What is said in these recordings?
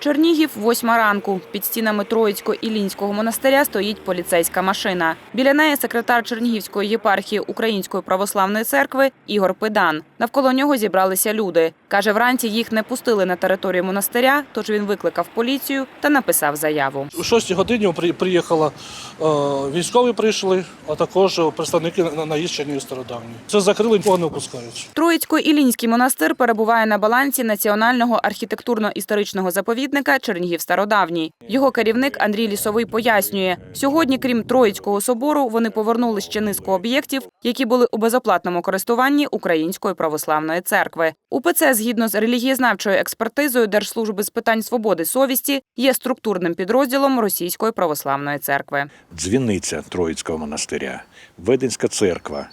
Чернігів, восьма ранку. Під стінами Троїцько-Ілінського монастиря стоїть поліцейська машина. Біля неї секретар Чернігівської єпархії Української православної церкви Ігор Педан. Навколо нього зібралися люди. Каже, вранці їх не пустили на територію монастиря, тож він викликав поліцію та написав заяву. У 6 годині при- приїхала е, військові прийшли, а також представники на- наїзд Чернігів стародавній. Це закрили, нікого не впускають. Троїцько-Ілінський монастир перебуває на балансі національного архітектурно-історичного заповідника Чернігів Стародавній. Його керівник Андрій Лісовий пояснює, сьогодні, крім Троїцького собору, вони повернули ще низку об'єктів, які були у безоплатному користуванні Української православної церкви. УПЦ, згідно з релігієзнавчою експертизою Держслужби з питань свободи совісті, є структурним підрозділом Російської православної церкви. дзвіниця Троїцького монастиря, Веденська церква,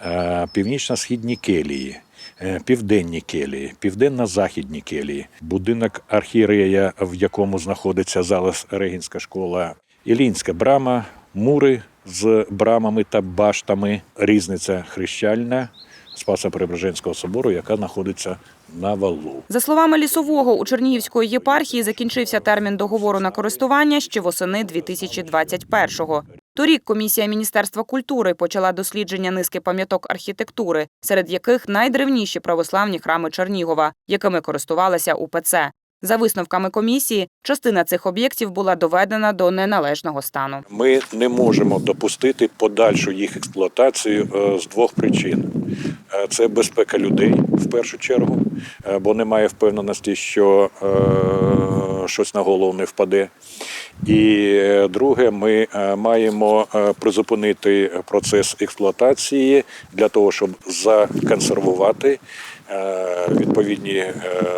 е, північно-східні келії, е, південні келії, південно-західні келії, будинок архієрея, в якому знаходиться зараз Регінська школа, Ілінська брама, мури з брамами та баштами, різниця хрещальна Спаса Преображенського собору, яка знаходиться на валу. За словами лісового, у Чернігівської єпархії закінчився термін договору на користування ще восени 2021-го. Торік комісія Міністерства культури почала дослідження низки пам'яток архітектури, серед яких найдревніші православні храми Чернігова, якими користувалася УПЦ. За висновками комісії, частина цих об'єктів була доведена до неналежного стану. Ми не можемо допустити подальшу їх експлуатацію е, з двох причин: це безпека людей в першу чергу, е, бо немає впевненості, що е, щось на голову не впаде. І е, друге, ми маємо призупинити процес експлуатації для того, щоб законсервувати. Відповідні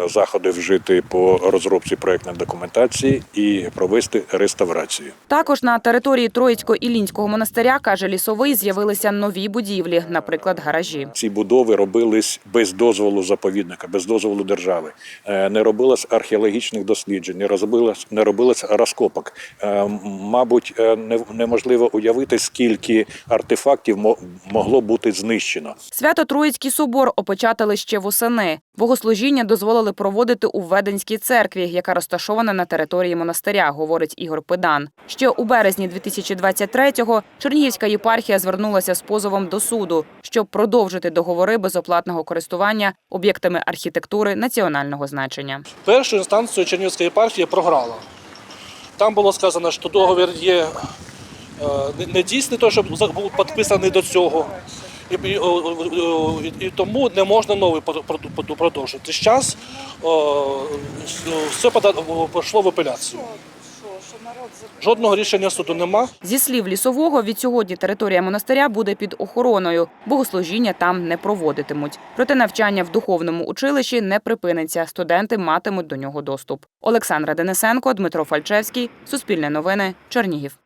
заходи вжити по розробці проектної документації і провести реставрацію. Також на території Троїцько-Ілінського монастиря, каже лісовий, з'явилися нові будівлі, наприклад, гаражі. Ці будови робились без дозволу заповідника, без дозволу держави. Е, Не робилось археологічних досліджень, не робилось, не робилось розкопок. Е, Мабуть, е, не- неможливо уявити, скільки артефактів мо- могло бути знищено. Свято-Троїцький собор опечатали ще восени. Богослужіння дозволили проводити у Веденській церкві, яка розташована на території монастиря, говорить Ігор Педан. Ще у березні 2023-го Чернігівська єпархія звернулася з позовом до суду, щоб продовжити договори безоплатного користування об'єктами архітектури національного значення. Першу інстанцію Чернігівська єпархія програла. Там було сказано, що договір є е, не- недійсний, той, що був підписаний до цього. І, і, і, і тому не можна новий продовжити. Зараз все пода- пішло в апеляцію. Жодного рішення суду нема. Зі слів лісового, від сьогодні територія монастиря буде під охороною. Богослужіння там не проводитимуть. Проте навчання в духовному училищі не припиниться. Студенти матимуть до нього доступ. Олександра Денисенко, Дмитро Фальчевський, Суспільне новини, Чернігів.